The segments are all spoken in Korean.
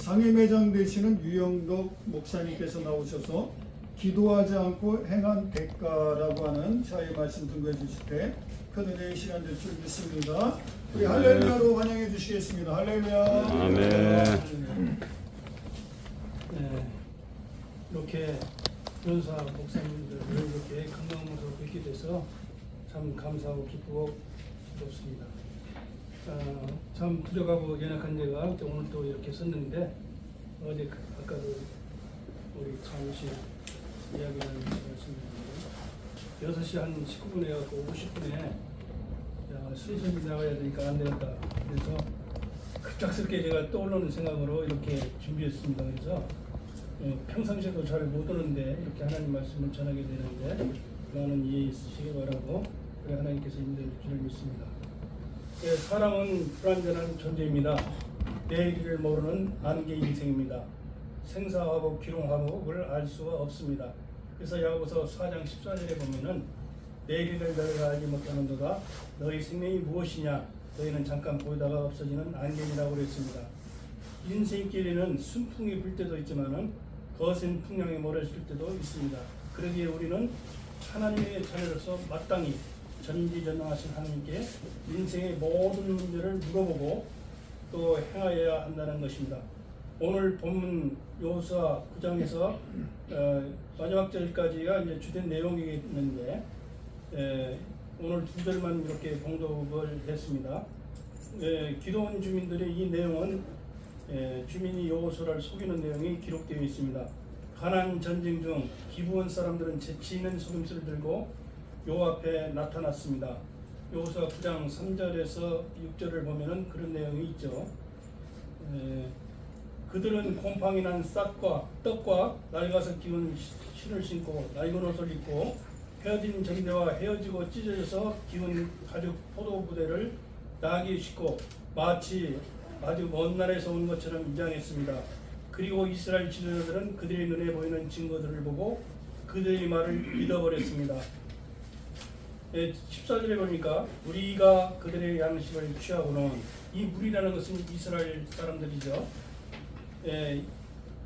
상임회장 되시는 유영덕 목사님께서 나오셔서 기도하지 않고 행한 대가라고 하는 자유 말씀 등거해 주실 때 큰 은혜의 시간 될 줄 믿습니다. 우리 할렐루야로 환영해 주시겠습니다. 할렐루야. 아멘. 네, 이렇게 변사 목사님들을 이렇게 건강으로 뵙게 돼서 참 감사하고 기쁘고 좋습니다. 어, 참 부족하고 연약한 데가 오늘 또 이렇게 썼는데 어제 그- 아까도 우리 잠시 이야기 나누는 말씀드렸는데 6시 한 19분에 가고 50분에 순서이 나가야 되니까 안 되겠다. 그래서 급작스럽게 제가 떠오르는 생각으로 이렇게 준비했습니다. 그래서 어, 평상시에도 잘 못 오는데 이렇게 하나님 말씀을 전하게 되는데 많은 이해 있으시기 바라고 그래 하나님께서 인도해 줄 믿습니다. 예, 사람은 불완전한 존재입니다. 내일을 모르는 안개 인생입니다. 생사화복, 기롱화복을 알 수가 없습니다. 그래서 야고보서 4장 14절에 보면은 내일을 너희가 알지 못하는도다 너희 생명이 무엇이냐 너희는 잠깐 보이다가 없어지는 안개이라고 그랬습니다. 인생길에는 순풍이 불 때도 있지만은 거센 풍랑이 몰아칠 때도 있습니다. 그러기에 우리는 하나님의 자녀로서 마땅히 전지전능하신 하나님께 인생의 모든 문제를 물어보고 또 행하여야 한다는 것입니다. 오늘 본문 요수아 9장에서 어, 마지막 절까지가 이제 주된 내용이 있는데 에, 오늘 두 절만 이렇게 봉독을 했습니다. 에, 기도원 주민들의 이 내용은 에, 주민이 여호수아를 속이는 내용이 기록되어 있습니다. 가난 전쟁 중 기부원 사람들은 재치 있는 속임수를 들고 요 앞에 나타났습니다. 여호수아 9장 3절에서 6절을 보면은 그런 내용이 있죠. 에, 그들은 곰팡이 난 싹과 떡과 낡아서 기운 신을 신고 낡은 옷을 입고 헤어진 정대와 헤어지고 찢어져서 기운 가죽 포도 부대를 나귀에 싣고 마치 아주 먼 나라에서 온 것처럼 위장했습니다. 그리고 이스라엘 지도자들은 그들의 눈에 보이는 증거들을 보고 그들의 말을 믿어버렸습니다. 예, 14절에 보니까 우리가 그들의 양식을 취하고는 이 물이라는 것은 이스라엘 사람들이죠. 예,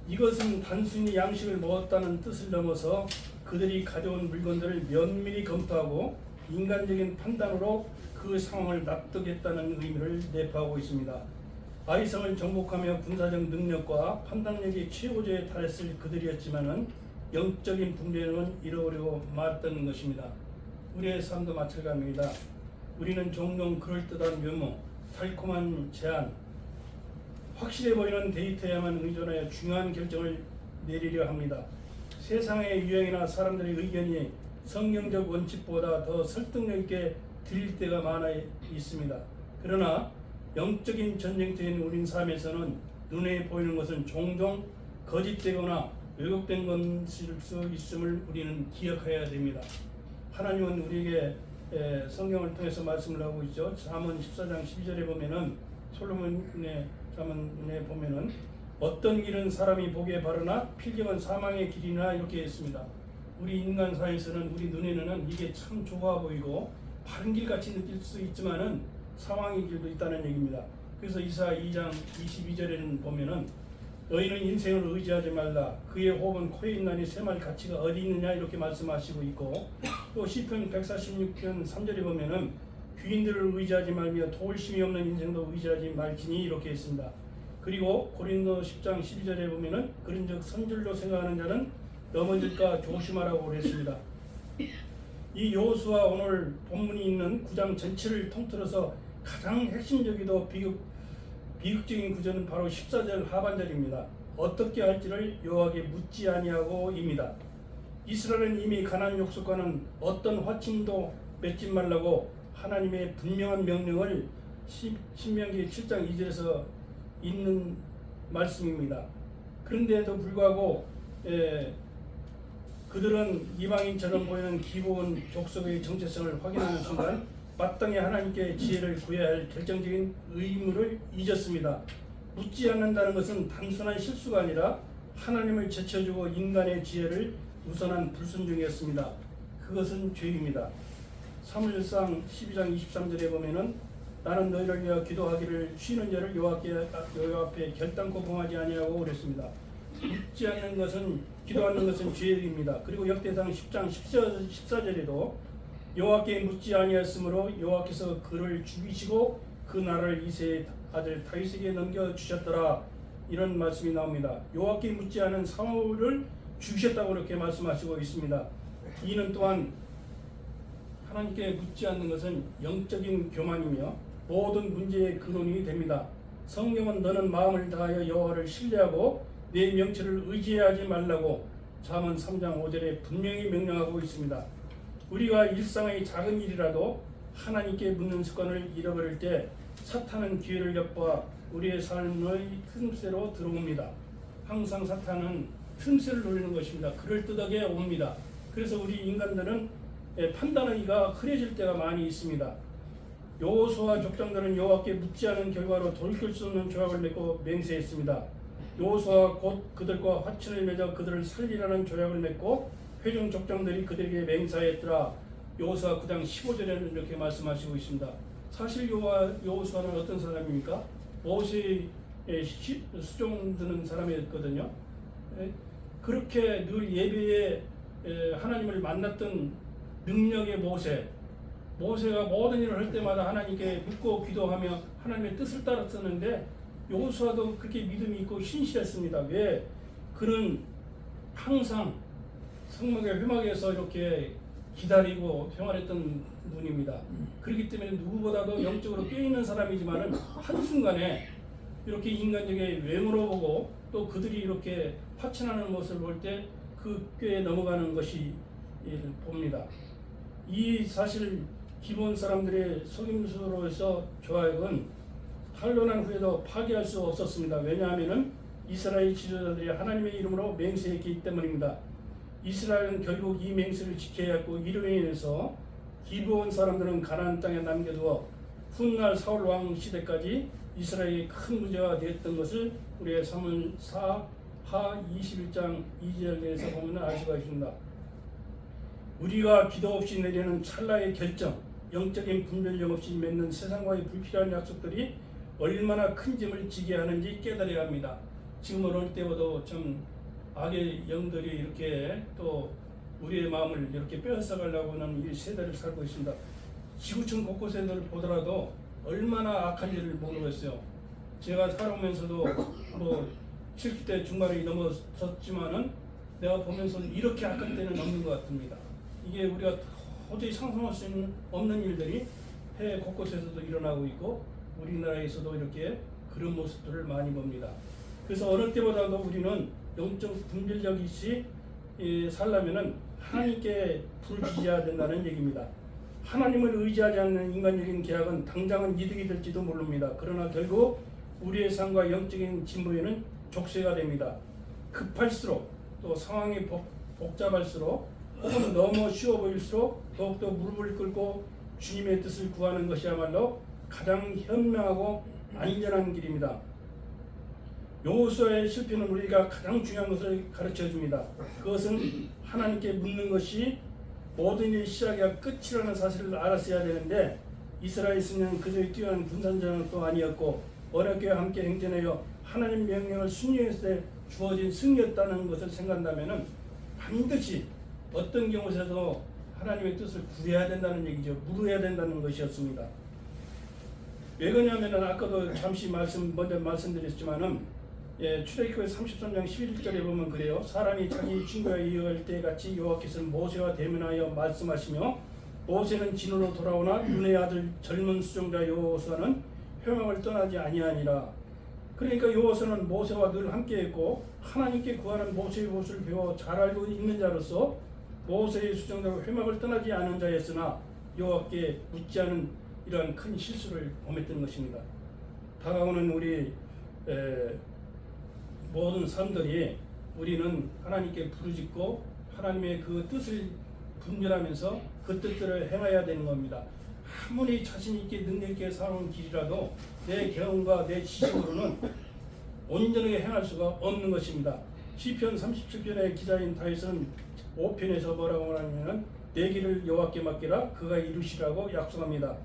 이것은 단순히 양식을 먹었다는 뜻을 넘어서 그들이 가져온 물건들을 면밀히 검토하고 인간적인 판단으로 그 상황을 납득했다는 의미를 내포하고 있습니다. 아이성을 정복하며 군사적 능력과 판단력이 최고조에 달했을 그들이었지만은 영적인 분별은 잃어버리고 말았던 것입니다. 우리의 삶도 마찬가지입니다. 우리는 종종 그럴듯한 면모, 달콤한 제안, 확실해 보이는 데이터에만 의존하여 중요한 결정을 내리려 합니다. 세상의 유행이나 사람들의 의견이 성경적 원칙보다 더 설득력 있게 들릴 때가 많아 있습니다. 그러나 영적인 전쟁터인 우린 삶에서는 눈에 보이는 것은 종종 거짓되거나 왜곡된 것일 수 있음을 우리는 기억해야 됩니다. 하나님은 우리에게 에, 성경을 통해서 말씀을 하고 있죠. 잠언 14장 12절에 보면은 솔로몬의 잠언에 보면은 어떤 길은 사람이 보기에 바르나 필경은 사망의 길이나 이렇게 했습니다. 우리 인간 사회에서는 우리 눈에는 이게 참 좋아 보이고 바른 길 같이 느낄 수 있지만은 사망의 길도 있다는 얘기입니다. 그래서 이사 2장 22절에는 보면은 너희는 인생을 의지하지 말라. 그의 호흡은 코에 있나니 세말 가치가 어디 있느냐 이렇게 말씀하시고 있고 또 시편 146편 3절에 보면은 귀인들을 의지하지 말며 도울 힘이 없는 인생도 의지하지 말지니 이렇게 했습니다. 그리고 고린도 10장 12절에 보면은 그런즉 선줄로 생각하는 자는 넘어질까 조심하라고 그랬습니다. 이 여호수아 오늘 본문이 있는 9장 전체를 통틀어서 가장 핵심적이고 비극, 비극적인 구절은 바로 14절 하반절입니다. 어떻게 할지를 여호와께 묻지 아니하고입니다. 이스라엘은 이미 가나안 족속과는 어떤 화친도 맺지 말라고 하나님의 분명한 명령을 시- 신명기 7장 2절에서 있는 말씀입니다. 그런데도 불구하고 예, 그들은 이방인처럼 보이는 기본 족속의 정체성을 확인하는 순간 마땅히 하나님께 지혜를 구해야 할 결정적인 의무를 잊었습니다. 묻지 않는다는 것은 단순한 실수가 아니라 하나님을 제쳐주고 인간의 지혜를 우선한 불순종이었습니다. 그것은 죄입니다. 사무엘상 12장 23절에 보면은 나는 너희를 위하여 기도하기를 쉬는 자를 여호와께 여호와 앞에 결단코 범하지 아니하고 그랬습니다. 묻지 않는 것은 기도하는 것은 죄입니다. 그리고 역대상 10장 14, 14절에도 여호와께 묻지 아니하였으므로 여호와께서 그를 죽이시고 그 나라를 이세의 아들 다윗에게 넘겨 주셨더라 이런 말씀이 나옵니다. 여호와께 묻지 않은 사울을 죽이셨다고 그렇게 말씀하시고 있습니다. 이는 또한 하나님께 묻지 않는 것은 영적인 교만이며 모든 문제의 근원이 됩니다. 성경은 너는 마음을 다하여 여호와를 신뢰하고 내 명체를 의지하지 말라고 잠언 3장 5절에 분명히 명령하고 있습니다. 우리가 일상의 작은 일이라도 하나님께 묻는 습관을 잃어버릴 때 사탄은 기회를 엿봐 우리의 삶의 틈새로 들어옵니다. 항상 사탄은 틈새를 노리는 것입니다. 그럴듯하게 옵니다. 그래서 우리 인간들은 예, 판단하기가 흐려질 때가 많이 있습니다. 여호수아 족장들은 여호와께 묻지 않은 결과로 돌이킬 수 없는 조약을 맺고 맹세했습니다. 여호수아 곧 그들과 화친을 맺어 그들을 살리라는 조약을 맺고 회중 족장들이 그들에게 맹세하였더라. 여호수아 9장 15절에는 이렇게 말씀하시고 있습니다. 사실 여호수아는 어떤 사람입니까? 모세의 시- 수종 드는 사람이었거든요. 예, 그렇게 늘 예배에 에, 하나님을 만났던 능력의 모세 모세가 모든 일을 할 때마다 하나님께 묻고 기도하며 하나님의 뜻을 따랐었는데 여호수아도 그렇게 믿음이 있고 신실했습니다. 왜? 그는 항상 성막의 회막에서 이렇게 기다리고 생활했던 분입니다. 그렇기 때문에 누구보다도 영적으로 깨있는 사람이지만은 한순간에 이렇게 인간적인 외모로 보고 또 그들이 이렇게 파친하는 모습을 볼 때 그 꾀에 넘어가는 것이 예, 봅니다. 이 사실 기본 사람들의 속임수로서 조약은 탄론한 후에도 파기할 수 없었습니다. 왜냐하면은 이스라엘 지도자들이 하나님의 이름으로 맹세했기 때문입니다. 이스라엘은 결국 이 맹세를 지켜야 했고 이로 인해서 기브온 사람들은 가나안 땅에 남겨두어 훗날 사울 왕 시대까지 이스라엘이 큰 문제가 되었던 것을 우리의 사문 4하 21장 2절에서 보면 알 수가 있습니다. 우리가 기도 없이 내리는 찰나의 결정, 영적인 분별력 없이 맺는 세상과의 불필요한 약속들이 얼마나 큰 짐을 지게 하는지 깨달아야 합니다. 지금 어느 때보다 좀 악의 영들이 이렇게 또 우리의 마음을 이렇게 빼앗아가려고 하는 이 세대를 살고 있습니다. 지구촌 곳곳에를 보더라도 얼마나 악한지를 모르겠어요. 제가 살아오면서도 뭐 70대 중반이 넘어섰지만은 내가 보면서 이렇게 악한 때는 없는 것 같습니다. 이게 우리가 도저히 상상할 수 없는 일들이 해외 곳곳에서도 일어나고 있고 우리나라에서도 이렇게 그런 모습들을 많이 봅니다. 그래서 어느 때보다도 우리는 영적 분별력이 있이 예, 살려면은 하나님께 부르짖어야 된다는 얘기입니다. 하나님을 의지하지 않는 인간적인 계약은 당장은 이득이 될지도 모릅니다. 그러나 결국 우리의 삶과 영적인 진보에는 족쇄가 됩니다. 급할수록 또 상황이 복, 복잡할수록 혹은 너무 쉬워 보일수록 더욱더 무릎을 꿇고 주님의 뜻을 구하는 것이야말로 가장 현명하고 안전한 길입니다. 여호수아의 실패는 우리가 가장 중요한 것을 가르쳐 줍니다. 그것은 하나님께 묻는 것이 모든 일의 시작이야 끝이라는 사실을 알았어야 되는데 이스라엘 승리는 그들의 뛰어난 군산전도 아니었고 어렵게 함께 행진하여 하나님 명령을 순종했을 때 주어진 승리였다는 것을 생각한다면 반드시 어떤 경우에서도 하나님의 뜻을 구해야 된다는 얘기죠. 물어야 된다는 것이었습니다. 왜 그러냐면은 아까도 잠시 말씀 먼저 말씀드렸지만은 예, 출애굽기 33장 11절에 보면 그래요. 사람이 자기 친구와 이어갈 때 같이 여호와께서는 모세와 대면하여 말씀하시며 모세는 진으로 돌아오나 눈의 아들 젊은 수종자 여호수아는 회망을 떠나지 아니하니라. 그러니까 여호수아는 모세와 늘 함께했고 하나님께 구하는 모세의 모습을 배워 잘 알고 있는 자로서 모세의 수종자가 회막을 떠나지 않은 자였으나 여호와께 묻지 않은 이러한 큰 실수를 범했던 것입니다. 다가오는 우리 에, 모든 삶들이 우리는 하나님께 부르짖고 하나님의 그 뜻을 분별하면서 그 뜻들을 행해야 되는 겁니다. 아무리 자신 있게 능력 있게 살아온 길이라도 내 경험과 내 지식으로는 온전하게 행할 수가 없는 것입니다. 시편 37편의 기자인 다윗은 5편에서 뭐라고 말하냐면 내 길을 여호와께 맡기라 그가 이루시라고 약속합니다.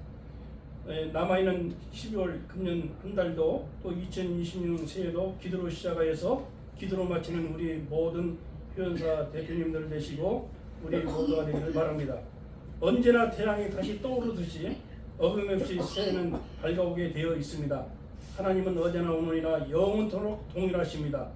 에, 남아있는 12월 금년 한 달도 또 2026년 새해도 기도로 시작하여서 기도로 마치는 우리 모든 회원사 대표님들 되시고 우리 모두가 되기를 바랍니다. 언제나 태양이 다시 떠오르듯이 어김없이 새해는 밝아오게 되어 있습니다. 하나님은 어제나 오늘이나 영원토록 동일하십니다.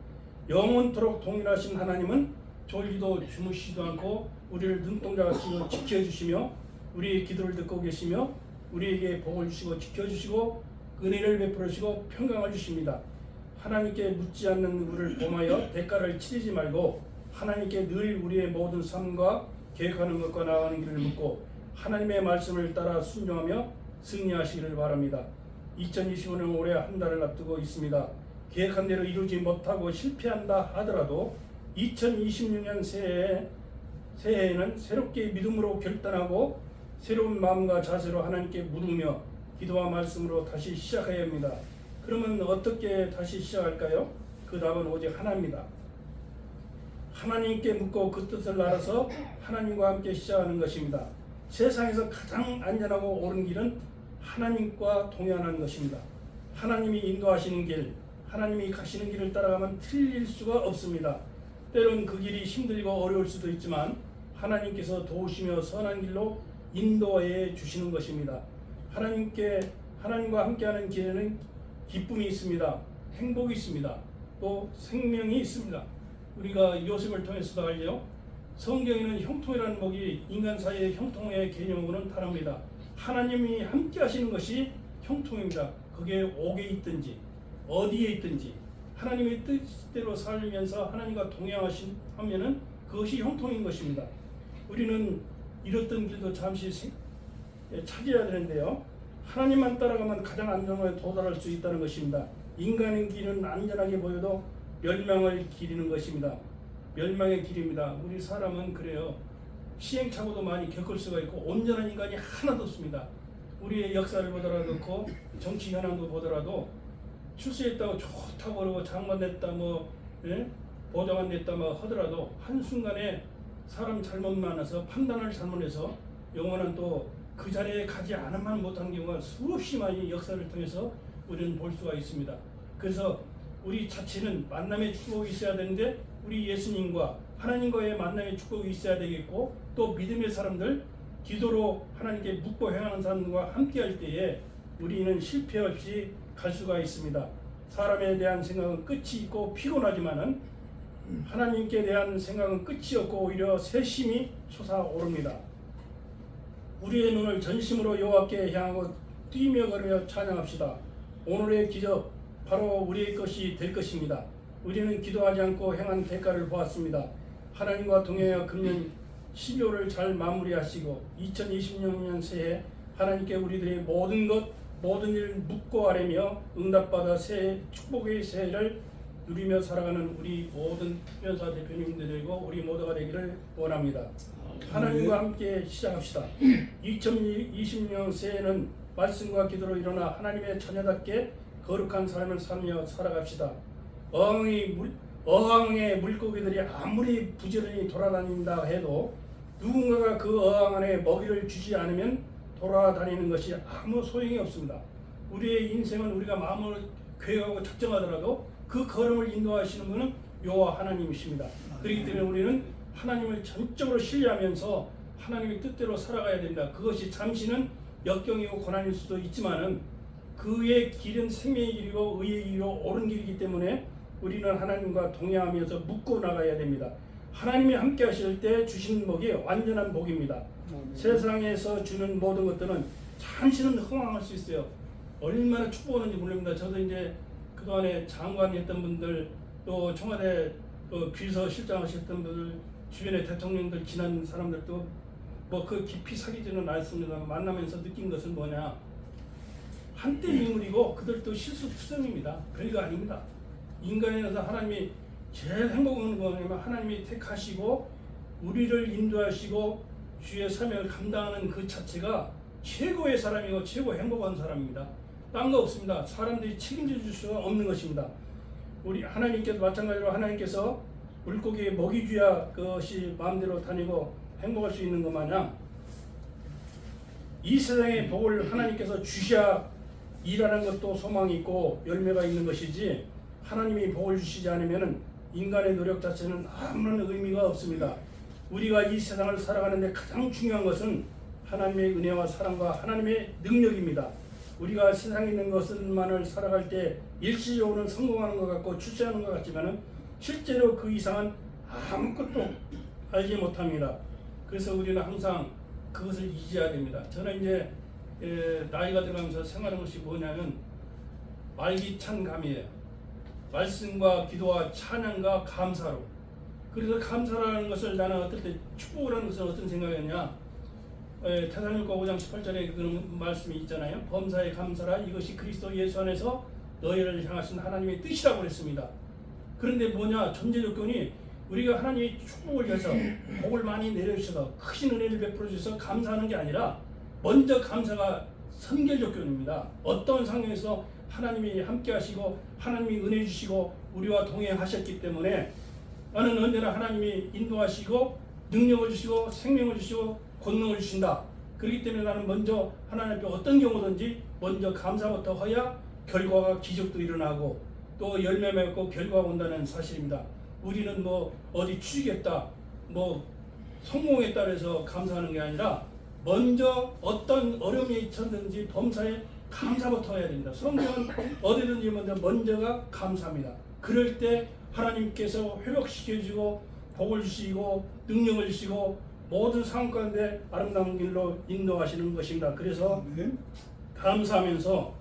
영원토록 동일하신 하나님은 졸기도 주무시지도 않고 우리를 눈동자같이 지켜주시며 우리의 기도를 듣고 계시며 우리에게 복을 주시고 지켜주시고 은혜를 베풀으시고 평강을 주십니다. 하나님께 묻지 않는 우리를 범하여 대가를 치르지 말고 하나님께 늘 우리의 모든 삶과 계획하는 것과 나아가는 길을 묻고 하나님의 말씀을 따라 순종하며 승리하시기를 바랍니다. 2025년 올해 한 달을 앞두고 있습니다. 계획한 대로 이루지 못하고 실패한다 하더라도 2026년 새해 새해에는 새롭게 믿음으로 결단하고 새로운 마음과 자세로 하나님께 물으며 기도와 말씀으로 다시 시작해야 합니다. 그러면 어떻게 다시 시작할까요? 그 답은 오직 하나입니다. 하나님께 묻고 그 뜻을 알아서 하나님과 함께 시작하는 것입니다. 세상에서 가장 안전하고 옳은 길은 하나님과 동행하는 것입니다. 하나님이 인도하시는 길, 하나님이 가시는 길을 따라가면 틀릴 수가 없습니다. 때론 그 길이 힘들고 어려울 수도 있지만 하나님께서 도우시며 선한 길로 인도해 주시는 것입니다. 하나님께 하나님과 함께하는 길에는 기쁨이 있습니다. 행복이 있습니다. 또 생명이 있습니다. 우리가 요셉을 통해서도 알죠. 성경에는 형통이라는 목이 인간 사이의 형통의 개념으로는 다릅니다. 하나님이 함께 하시는 것이 형통입니다. 그게 옥에 있든지 어디에 있든지 하나님의 뜻대로 살면서 하나님과 동행하시면은 그것이 형통인 것입니다. 우리는 잃었던 길도 잠시 생- 예, 찾아야 되는데요. 하나님만 따라가면 가장 안정에 도달할 수 있다는 것입니다. 인간의 길은 안전하게 보여도 멸망을 기리는 것입니다. 멸망의 길입니다. 우리 사람은 그래요. 시행착오도 많이 겪을 수가 있고 온전한 인간이 하나도 없습니다. 우리의 역사를 보더라도 그렇고 정치 현황도 보더라도 출세했다고 좋다고 그러고 장관 됐다 뭐 예? 보좌관 됐다 뭐 하더라도 한순간에 사람 잘못 만나서 판단을 잘못해서 영원한 또 그 자리에 가지 않으면 못한 경우가 수없이 많이 역사를 통해서 우리는 볼 수가 있습니다. 그래서 우리 자체는 만남의 축복이 있어야 되는데 우리 예수님과 하나님과의 만남의 축복이 있어야 되겠고 또 믿음의 사람들 기도로 하나님께 묻고 행하는 사람들과 함께 할 때에 우리는 실패 없이 갈 수가 있습니다. 사람에 대한 생각은 끝이 있고 피곤하지만은 하나님께 대한 생각은 끝이 없고 오히려 새심이 솟아오릅니다. 우리의 눈을 전심으로 여호와께 향하고 뛰며 걸으며 찬양합시다. 오늘의 기적 바로 우리의 것이 될 것입니다. 우리는 기도하지 않고 행한 대가를 보았습니다. 하나님과 동행하여 금년 12월을 잘 마무리하시고 2026년 새해 하나님께 우리들의 모든 것 모든 일 묻고 아뢰며 응답받아 새해 축복의 새해를 누리며 살아가는 우리 모든 회원사 대표님들이고 우리 모두가 되기를 원합니다. 하나님과 함께 시작합시다. 2026년 새해는 말씀과 기도로 일어나 하나님의 자녀답게 거룩한 삶을 살며 살아갑시다. 어항의 물 어항의 물고기들이 아무리 부지런히 돌아다닌다 해도 누군가가 그 어항 안에 먹이를 주지 않으면 돌아다니는 것이 아무 소용이 없습니다. 우리의 인생은 우리가 마음을 계획하고 작정하더라도 그 걸음을 인도하시는 분은 여호와 하나님이십니다. 그렇기 때문에 우리는 하나님을 전적으로 신뢰하면서 하나님의 뜻대로 살아가야 된다. 그것이 잠시는 역경이고 고난일 수도 있지만은 그의 길은 생명의 길이고 의의 길이고 옳은 길이기 때문에 우리는 하나님과 동행하면서 묻고 나가야 됩니다. 하나님이 함께 하실 때 주시는 복이 완전한 복입니다. 세상에서 주는 모든 것들은 잠시는 허망할 수 있어요. 얼마나 축복하는지 모릅니다. 저도 이제 그동안에 장관이 했던 분들 또 청와대 그 비서실장 하셨던 분들 주변에 대통령들 지난 사람들도 뭐 그 깊이 사귀지는 않습니다. 만나면서 느낀 것은 뭐냐 한때 인물이고 그들도 실수투성입니다. 별거 아닙니다. 인간에서 하나님이 제일 행복한 거냐면 하나님이 택하시고 우리를 인도하시고 주의 사명을 감당하는 그 자체가 최고의 사람이고 최고 행복한 사람입니다. 딴 거 없습니다. 사람들이 책임져 줄 수가 없는 것입니다. 우리 하나님께서 마찬가지로 하나님께서 물고기에 먹이 줘야 그것이 마음대로 다니고 행복할 수 있는 것 마냥 이 세상의 복을 하나님께서 주셔야 일하는 것도 소망이 있고 열매가 있는 것이지 하나님이 복을 주시지 않으면 인간의 노력 자체는 아무런 의미가 없습니다. 우리가 이 세상을 살아가는데 가장 중요한 것은 하나님의 은혜와 사랑과 하나님의 능력입니다. 우리가 세상에 있는 것만을 살아갈 때 일시적으로는 성공하는 것 같고 출세하는 것 같지만은 실제로 그 이상은 아무것도 알지 못합니다. 그래서 우리는 항상 그것을 잊어야 됩니다. 저는 이제 에, 나이가 들어가면서 생각하는 것이 뭐냐면 말기 찬 감이에요. 말씀과 기도와 찬양과 감사로. 그래서 감사라는 것을 나는 어떨 때 축복이라는 것은 어떤 생각이었냐? 에, 태살림과 5장 18절에 그런 말씀이 있잖아요. 범사에 감사라 이것이 그리스도 예수 안에서 너희를 향하신 하나님의 뜻이라고 그랬습니다. 그런데 뭐냐 전제 조건이 우리가 하나님의 축복을 위해서 복을 많이 내려주셔서 크신 은혜를 베풀어 주셔서 감사하는 게 아니라 먼저 감사가 선결 조건입니다. 어떤 상황에서 하나님이 함께 하시고 하나님이 은혜 주시고 우리와 동행하셨기 때문에 나는 언제나 하나님이 인도하시고 능력을 주시고 생명을 주시고 권능을 주신다. 그렇기 때문에 나는 먼저 하나님 앞에 어떤 경우든지 먼저 감사부터 허야 결과가 기적도 일어나고 또 열매 맺고 결과가 온다는 사실입니다. 우리는 뭐 어디 취직했다, 뭐 성공했다 해서 감사하는 게 아니라 먼저 어떤 어려움이 있었든지 범사에 감사부터 해야 됩니다. 성경은 어디든지 먼저 먼저가 감사합니다. 그럴 때 하나님께서 회복시켜 주시고 복을 주시고 능력을 주시고 모든 상황 가운데 아름다운 길로 인도하시는 것입니다. 그래서 네. 감사하면서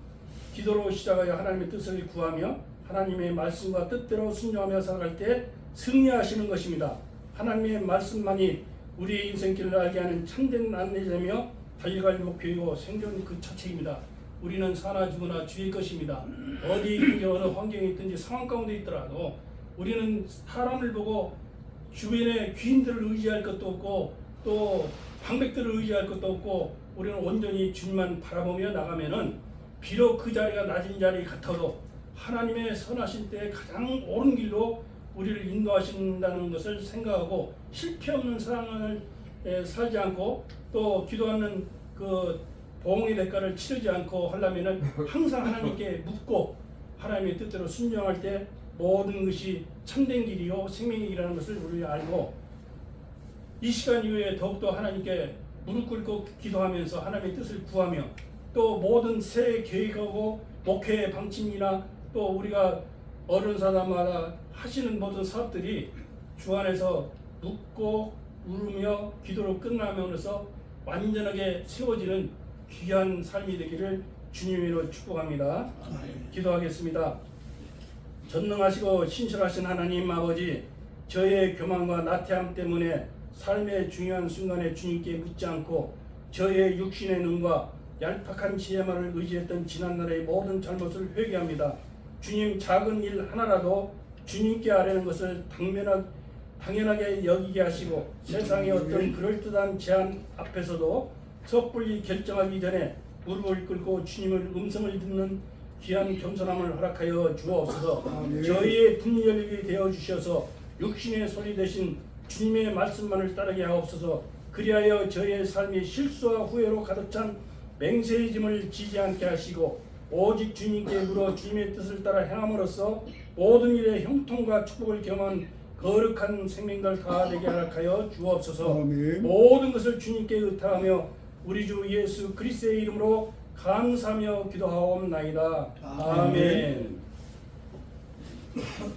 기도로 시작하여 하나님의 뜻을 구하며 하나님의 말씀과 뜻대로 순종하며 살아갈 때 승리하시는 것입니다. 하나님의 말씀만이 우리의 인생길을 알게 하는 참된 안내자며 달려갈 목표이고 생존 그 자체입니다. 우리는 사나 죽으나 주의 것입니다. 어디 있든지 어느 환경에 있든지 상황 가운데 있더라도 우리는 사람을 보고 주변의 귀인들을 의지할 것도 없고 또 방백들을 의지할 것도 없고 우리는 온전히 주님만 바라보며 나가면은 비록 그 자리가 낮은 자리 같아도 하나님의 선하신 때 가장 옳은 길로 우리를 인도하신다는 것을 생각하고 실패 없는 에, 살지 않고 또 기도하는 그 보응의 대가를 치르지 않고 하려면은 항상 하나님께 묻고 하나님의 뜻대로 순종할 때 모든 것이 참된 길이요 생명의 길이라는 것을 우리 알고 이 시간 이후에 더욱더 하나님께 무릎 꿇고 기도하면서 하나님의 뜻을 구하며 또 모든 새 계획하고 목회의 방침이나 또 우리가 어른 사람마다 하시는 모든 사업들이 주 안에서 묻고 울으며 기도로 끝나면서 완전하게 세워지는 귀한 삶이 되기를 주님으로 축복합니다. 기도하겠습니다. 전능하시고 신실하신 하나님 아버지 저의 교만과 나태함 때문에 삶의 중요한 순간에 주님께 묻지 않고 저의 육신의 눈과 얄팍한 지혜만을 의지했던 지난날의 모든 잘못을 회개합니다. 주님 작은 일 하나라도 주님께 아뢰는 것을 당면하, 당연하게 여기게 하시고 세상의 어떤 그럴듯한 제안 앞에서도 섣불리 결정하기 전에 무릎을 꿇고 주님을 음성을 듣는 귀한 겸손함을 허락하여 주옵소서. 저희의 분열이 되어 주셔서 육신의 소리 대신 주님의 말씀만을 따르게 하옵소서. 그리하여 저희의 삶이 실수와 후회로 가득 찬 맹세의 짐을 지지 않게 하시고 오직 주님께 물어 주님의 뜻을 따라 행함으로써 모든 일에 형통과 축복을 경험한 거룩한 생명들 다 되게 허락하여 주옵소서. 아멘. 모든 것을 주님께 의탁하며 우리 주 예수 그리스도의 이름으로 감사하며 기도하옵나이다. 아멘. 아멘.